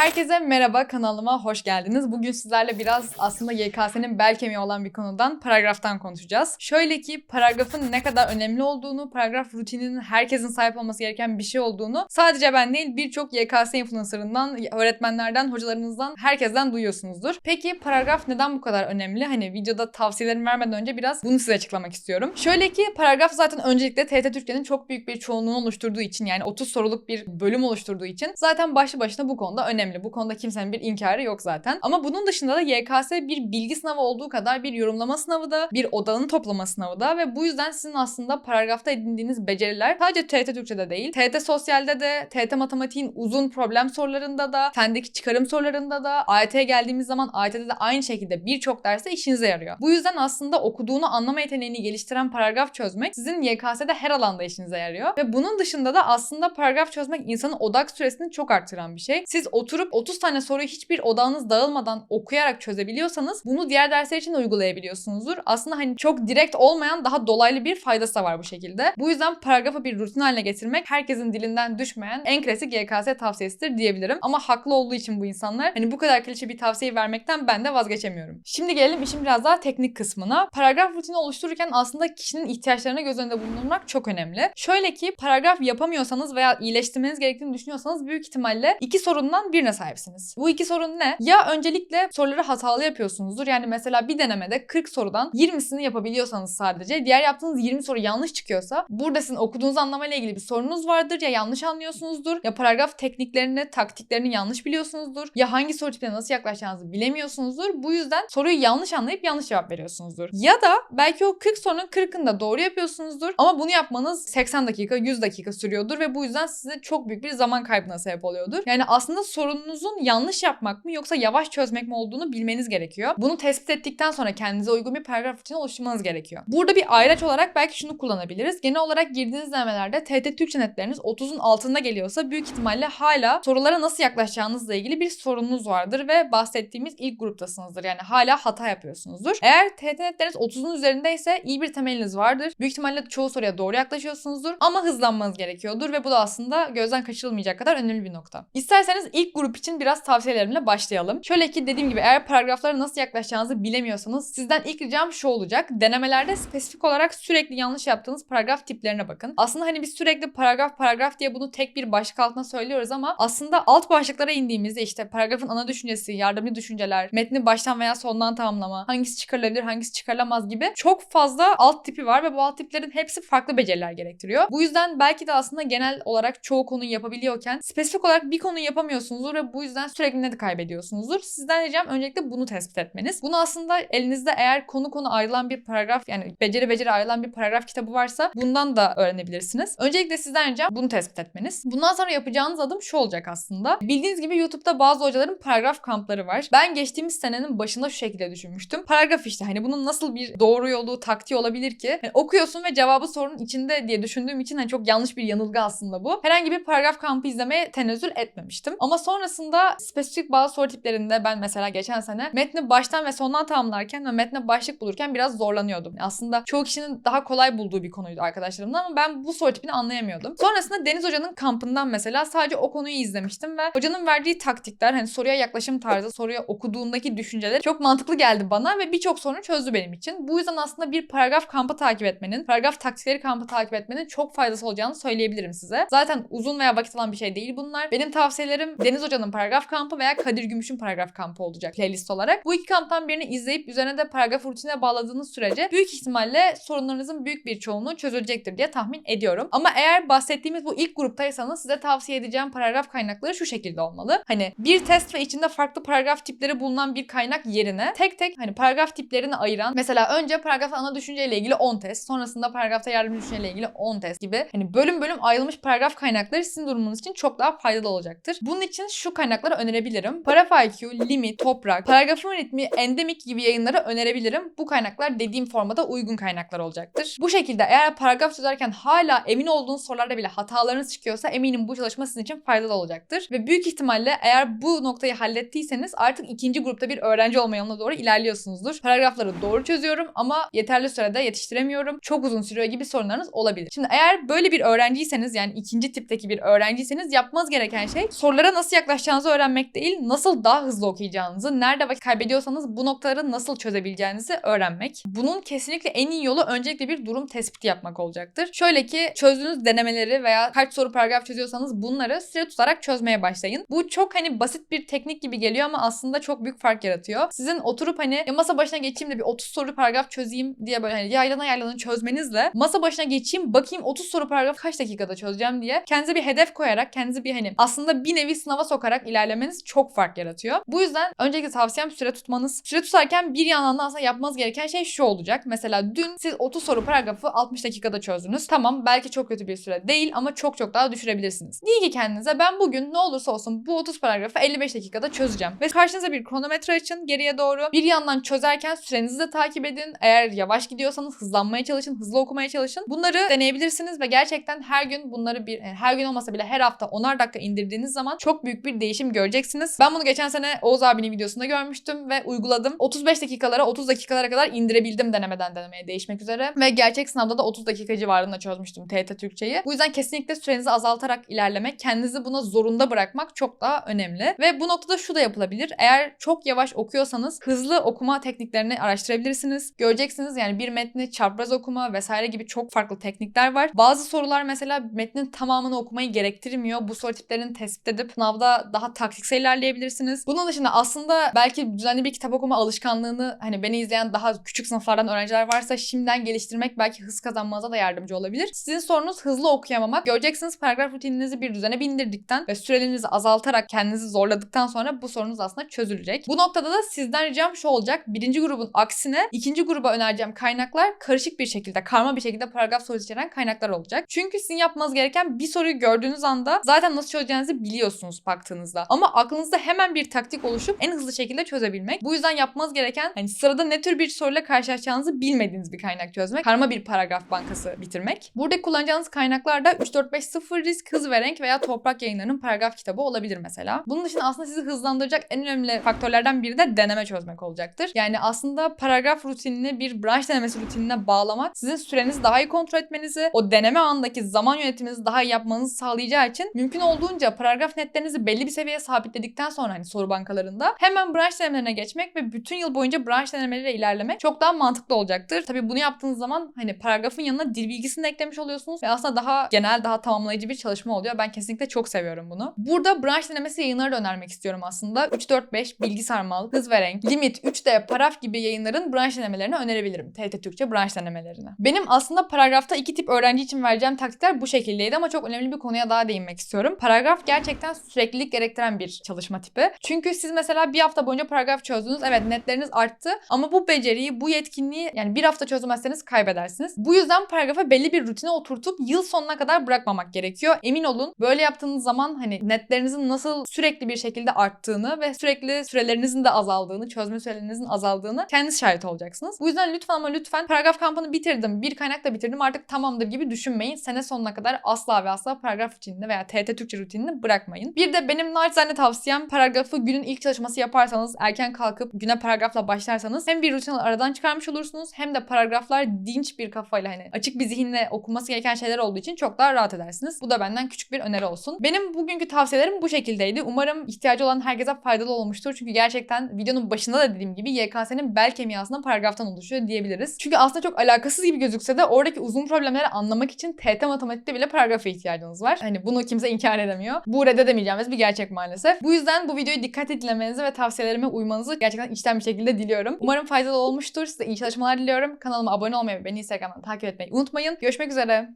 Herkese merhaba kanalıma hoş geldiniz. Bugün sizlerle biraz aslında YKS'nin bel kemiği olan bir konudan paragraftan konuşacağız. Şöyle ki paragrafın ne kadar önemli olduğunu, paragraf rutininin herkesin sahip olması gereken bir şey olduğunu sadece ben değil birçok YKS influencerından, öğretmenlerden, hocalarınızdan, herkesten duyuyorsunuzdur. Peki paragraf neden bu kadar önemli? Hani videoda tavsiyelerimi vermeden önce biraz bunu size açıklamak istiyorum. Şöyle ki paragraf zaten öncelikle TRT Türkiye'nin çok büyük bir çoğunluğunu oluşturduğu için yani 30 soruluk bir bölüm oluşturduğu için zaten başlı başına bu konuda önemli. Bu konuda kimsenin bir inkarı yok zaten. Ama bunun dışında da YKS bir bilgi sınavı olduğu kadar bir yorumlama sınavı da, bir odağını toplama sınavı da ve bu yüzden sizin aslında paragrafta edindiğiniz beceriler sadece TRT Türkçe'de değil, TRT Sosyal'de de, TRT Matematiğin uzun problem sorularında da, fendeki çıkarım sorularında da, AYT'ye geldiğimiz zaman AYT'de de aynı şekilde birçok derste işinize yarıyor. Bu yüzden aslında okuduğunu anlama yeteneğini geliştiren paragraf çözmek sizin YKS'de her alanda işinize yarıyor. Ve bunun dışında da aslında paragraf çözmek insanın odak süresini çok arttıran bir şey. Siz oturup 30 tane soruyu hiçbir odağınız dağılmadan okuyarak çözebiliyorsanız bunu diğer dersler için de uygulayabiliyorsunuzdur. Aslında hani çok direkt olmayan daha dolaylı bir faydası da var bu şekilde. Bu yüzden paragrafı bir rutin haline getirmek herkesin dilinden düşmeyen en klasik YKS tavsiyesidir diyebilirim. Ama haklı olduğu için bu insanlar hani bu kadar klişe bir tavsiye vermekten ben de vazgeçemiyorum. Şimdi gelelim işin biraz daha teknik kısmına. Paragraf rutini oluştururken aslında kişinin ihtiyaçlarını göz önünde bulundurmak çok önemli. Şöyle ki paragraf yapamıyorsanız veya iyileştirmeniz gerektiğini düşünüyorsanız büyük ihtimalle iki sorundan birine sahipsiniz. Bu iki sorun ne? Ya öncelikle soruları hatalı yapıyorsunuzdur. Yani mesela bir denemede 40 sorudan 20'sini yapabiliyorsanız sadece diğer yaptığınız 20 soru yanlış çıkıyorsa burada sizin okuduğunuz anlamayla ilgili bir sorunuz vardır. Ya yanlış anlıyorsunuzdur ya paragraf tekniklerini, taktiklerini yanlış biliyorsunuzdur. Ya hangi soru tipine nasıl yaklaşacağınızı bilemiyorsunuzdur. Bu yüzden soruyu yanlış anlayıp yanlış cevap veriyorsunuzdur. Ya da belki o 40 sorunun 40'ını da doğru yapıyorsunuzdur ama bunu yapmanız 80 dakika, 100 dakika sürüyordur ve bu yüzden size çok büyük bir zaman kaybına sebep oluyordur. Yani aslında sorununuzun yanlış yapmak mı yoksa yavaş çözmek mi olduğunu bilmeniz gerekiyor. Bunu tespit ettikten sonra kendinize uygun bir paragraf rutini oluşturmanız gerekiyor. Burada bir ayraç olarak belki şunu kullanabiliriz. Genel olarak girdiğiniz denemelerde TRT Türkçe netleriniz 30'un altında geliyorsa büyük ihtimalle hala sorulara nasıl yaklaşacağınızla ilgili bir sorununuz vardır ve bahsettiğimiz ilk gruptasınızdır. Yani hala hata yapıyorsunuzdur. Eğer TRT netleriniz 30'un üzerindeyse iyi bir temeliniz vardır. Büyük ihtimalle çoğu soruya doğru yaklaşıyorsunuzdur ama hızlanmanız gerekiyordur ve bu da aslında gözden kaçırılmayacak kadar önemli bir nokta. İsterseniz ilk grup için biraz tavsiyelerimle başlayalım. Şöyle ki dediğim gibi eğer paragraflara nasıl yaklaşacağınızı bilemiyorsanız sizden ilk ricam şu olacak. Denemelerde spesifik olarak sürekli yanlış yaptığınız paragraf tiplerine bakın. Aslında hani biz sürekli paragraf paragraf diye bunu tek bir başlık altına söylüyoruz ama aslında alt başlıklara indiğimizde işte paragrafın ana düşüncesi, yardımcı düşünceler, metni baştan veya sondan tamamlama, hangisi çıkarılabilir, hangisi çıkarılamaz gibi çok fazla alt tipi var ve bu alt tiplerin hepsi farklı beceriler gerektiriyor. Bu yüzden belki de aslında genel olarak çoğu konuyu yapabiliyorken spesifik olarak bir konuyu yapamıyorsunuzdur ve bu yüzden sürekli net kaybediyorsunuzdur. Sizden ricam öncelikle bunu tespit etmeniz. Bunu aslında elinizde eğer konu konu ayrılan bir paragraf yani beceri beceri ayrılan bir paragraf kitabı varsa bundan da öğrenebilirsiniz. Öncelikle sizden ricam bunu tespit etmeniz. Bundan sonra yapacağınız adım şu olacak aslında. Bildiğiniz gibi YouTube'da bazı hocaların paragraf kampları var. Ben geçtiğimiz senenin başında şu şekilde düşünmüştüm. Paragraf işte hani bunun nasıl bir doğru yolu, taktiği olabilir ki? Yani okuyorsun ve cevabı sorunun içinde diye düşündüğüm için hani çok yanlış bir yanılgı aslında bu. Herhangi bir paragraf kampı izlemeye tenezzül etmemiştim. Ama sonrasında spesifik bazı soru tiplerinde ben mesela geçen sene metni baştan ve sondan tamamlarken ve metne başlık bulurken biraz zorlanıyordum. Aslında çoğu kişinin daha kolay bulduğu bir konuydu arkadaşlarımdan ama ben bu soru tipini anlayamıyordum. Sonrasında Deniz Hoca'nın kampından mesela sadece o konuyu izlemiştim ve hocanın verdiği taktikler hani soruya yaklaşım tarzı, soruya okuduğundaki düşünceler çok mantıklı geldi bana ve birçok sorunu çözdü benim için. Bu yüzden aslında bir paragraf kampı takip etmenin, paragraf taktikleri kampı takip etmenin çok faydası olacağını söyleyebilirim size. Zaten uzun veya vakit alan bir şey değil bunlar. Benim tavsiyelerim Deniz Hoca'nın paragraf kampı veya Kadir Gümüş'ün paragraf kampı olacak playlist olarak. Bu iki kamptan birini izleyip üzerine de paragraf rutinine bağladığınız sürece büyük ihtimalle sorunlarınızın büyük bir çoğunluğu çözülecektir diye tahmin ediyorum. Ama eğer bahsettiğimiz bu ilk gruptaysanız size tavsiye edeceğim paragraf kaynakları şu şekilde olmalı. Hani bir test ve içinde farklı paragraf tipleri bulunan bir kaynak yerine tek tek hani paragraf tiplerini ayıran mesela önce paragraf ana düşünceyle ilgili 10 test, sonrasında paragrafta yardımcı düşünceyle ilgili 10 test gibi hani bölüm bölüm ayrılmış paragraf kaynakları sizin durumunuz için çok daha faydalı olacaktır. Bunun için şu kaynakları önerebilirim. ParaFIQ, Limit, Toprak, Paragrafın Ritmi, Endemik gibi yayınları önerebilirim. Bu kaynaklar dediğim formada uygun kaynaklar olacaktır. Bu şekilde eğer paragraf çözerken hala emin olduğunuz sorularda bile hatalarınız çıkıyorsa eminim bu çalışma sizin için faydalı olacaktır. Ve büyük ihtimalle eğer bu noktayı hallettiyseniz artık ikinci grupta bir öğrenci olma yoluna doğru ilerliyorsunuzdur. Paragrafları doğru çözüyorum ama yeterli sürede yetiştiremiyorum. Çok uzun sürüyor gibi sorunlarınız olabilir. Şimdi eğer böyle bir öğrenciyseniz yani ikinci tipteki bir öğrenciyseniz yapmanız gereken şey sorulara nasıl yaklaşacaksınız yaklaşacağınızı öğrenmek değil, nasıl daha hızlı okuyacağınızı, nerede vakit kaybediyorsanız bu noktaları nasıl çözebileceğinizi öğrenmek. Bunun kesinlikle en iyi yolu öncelikle bir durum tespiti yapmak olacaktır. Şöyle ki çözdüğünüz denemeleri veya kaç soru paragraf çözüyorsanız bunları süre tutarak çözmeye başlayın. Bu çok hani basit bir teknik gibi geliyor ama aslında çok büyük fark yaratıyor. Sizin oturup hani ya masa başına geçeyim de bir 30 soru paragraf çözeyim diye böyle hani yaylana yaylana çözmenizle masa başına geçeyim bakayım 30 soru paragraf kaç dakikada çözeceğim diye kendinize bir hedef koyarak kendinizi bir hani aslında bir nevi sınava sokarak ilerlemeniz çok fark yaratıyor. Bu yüzden öncelikle tavsiyem süre tutmanız. Süre tutarken bir yandan da aslında yapmanız gereken şey şu olacak. Mesela dün siz 30 soru paragrafı 60 dakikada çözdünüz. Tamam belki çok kötü bir süre değil ama çok çok daha düşürebilirsiniz. Diye ki kendinize ben bugün ne olursa olsun bu 30 paragrafı 55 dakikada çözeceğim. Ve karşınıza bir kronometre açın geriye doğru. Bir yandan çözerken sürenizi de takip edin. Eğer yavaş gidiyorsanız hızlanmaya çalışın, hızlı okumaya çalışın. Bunları deneyebilirsiniz ve gerçekten her gün bunları bir yani her gün olmasa bile her hafta 10'ar dakika indirdiğiniz zaman çok büyük bir değişim göreceksiniz. Ben bunu geçen sene Oğuz abinin videosunda görmüştüm ve uyguladım. 35 dakikalara 30 dakikalara kadar indirebildim denemeden denemeye değişmek üzere. Ve gerçek sınavda da 30 dakika civarında çözmüştüm TYT Türkçeyi. Bu yüzden kesinlikle sürenizi azaltarak ilerlemek, kendinizi buna zorunda bırakmak çok daha önemli. Ve bu noktada şu da yapılabilir. Eğer çok yavaş okuyorsanız hızlı okuma tekniklerini araştırabilirsiniz. Göreceksiniz yani bir metni çapraz okuma vesaire gibi çok farklı teknikler var. Bazı sorular mesela metnin tamamını okumayı gerektirmiyor. Bu soru tiplerini tespit edip sınavda daha taktiksel ilerleyebilirsiniz. Bunun dışında aslında belki düzenli bir kitap okuma alışkanlığını hani beni izleyen daha küçük sınıflardan öğrenciler varsa şimdiden geliştirmek belki hız kazanmanıza da yardımcı olabilir. Sizin sorunuz hızlı okuyamamak. Göreceksiniz paragraf rutininizi bir düzene bindirdikten ve sürelerinizi azaltarak kendinizi zorladıktan sonra bu sorunuz aslında çözülecek. Bu noktada da sizden ricam şu olacak. Birinci grubun aksine ikinci gruba önereceğim kaynaklar karışık bir şekilde, karma bir şekilde paragraf sorusu içeren kaynaklar olacak. Çünkü sizin yapmanız gereken bir soruyu gördüğünüz anda zaten nasıl çözeceğinizi biliyorsunuz baktığınızda. Ama aklınızda hemen bir taktik oluşup en hızlı şekilde çözebilmek. Bu yüzden yapmanız gereken hani sırada ne tür bir soruyla karşılaşacağınızı bilmediğiniz bir kaynak çözmek. Karma bir paragraf bankası bitirmek. Burada kullanacağınız kaynaklar da 3450 risk, hız ve renk veya toprak yayınlarının paragraf kitabı olabilir mesela. Bunun dışında aslında sizi hızlandıracak en önemli faktörlerden biri de deneme çözmek olacaktır. Yani aslında paragraf rutinini bir branş denemesi rutinine bağlamak sizin sürenizi daha iyi kontrol etmenizi, o deneme andaki zaman yönetiminizi daha iyi yapmanızı sağlayacağı için mümkün olduğunca paragraf netlerinizi belli bir seviyeye sabitledikten sonra hani soru bankalarında hemen branş denemelerine geçmek ve bütün yıl boyunca branş denemeleriyle ilerlemek çok daha mantıklı olacaktır. Tabii bunu yaptığınız zaman hani paragrafın yanına dil bilgisini de eklemiş oluyorsunuz ve aslında daha genel, daha tamamlayıcı bir çalışma oluyor. Ben kesinlikle çok seviyorum bunu. Burada branş denemesi yayınları da önermek istiyorum aslında. 3-4-5 bilgi sarmal, hız ve renk, limit, 3D, paraf gibi yayınların branş denemelerini önerebilirim. TRT Türkçe branş denemelerini. Benim aslında paragrafta iki tip öğrenci için vereceğim taktikler bu şekildeydi ama çok önemli bir konuya daha değinmek istiyorum. Paragraf gerçekten süreklilik gerektiren bir çalışma tipi. Çünkü siz mesela bir hafta boyunca paragraf çözdünüz. Evet netleriniz arttı ama bu beceriyi, bu yetkinliği yani bir hafta çözmezseniz kaybedersiniz. Bu yüzden paragrafa belli bir rutine oturtup yıl sonuna kadar bırakmamak gerekiyor. Emin olun böyle yaptığınız zaman hani netlerinizin nasıl sürekli bir şekilde arttığını ve sürekli sürelerinizin de azaldığını, çözme sürelerinizin azaldığını kendiniz şahit olacaksınız. Bu yüzden lütfen ama lütfen paragraf kampını bitirdim, bir kaynak da bitirdim artık tamamdır gibi düşünmeyin. Sene sonuna kadar asla ve asla paragraf rutinini veya TT Türkçe rutinini bırakmayın. Bir de benim naçizane tavsiyem paragrafı günün ilk çalışması yaparsanız, erken kalkıp güne paragrafla başlarsanız hem bir rutin aradan çıkarmış olursunuz hem de paragraflar dinç bir kafayla hani açık bir zihinle okunması gereken şeyler olduğu için çok daha rahat edersiniz. Bu da benden küçük bir öneri olsun. Benim bugünkü tavsiyelerim bu şekildeydi. Umarım ihtiyacı olan herkese faydalı olmuştur. Çünkü gerçekten videonun başında da dediğim gibi YKS'nin bel kemiği paragraftan oluşuyor diyebiliriz. Çünkü aslında çok alakasız gibi gözükse de oradaki uzun problemleri anlamak için TT matematikte bile paragrafa ihtiyacınız var. Hani bunu kimse inkar edemiyor. Bu reddedemeyeceğimiz bir gerçek maalesef. Bu yüzden bu videoyu dikkat dinlemenizi ve tavsiyelerime uymanızı gerçekten içten bir şekilde diliyorum. Umarım faydalı olmuştur. Size iyi çalışmalar diliyorum. Kanalıma abone olmayı ve beni Instagram'dan takip etmeyi unutmayın. Görüşmek üzere.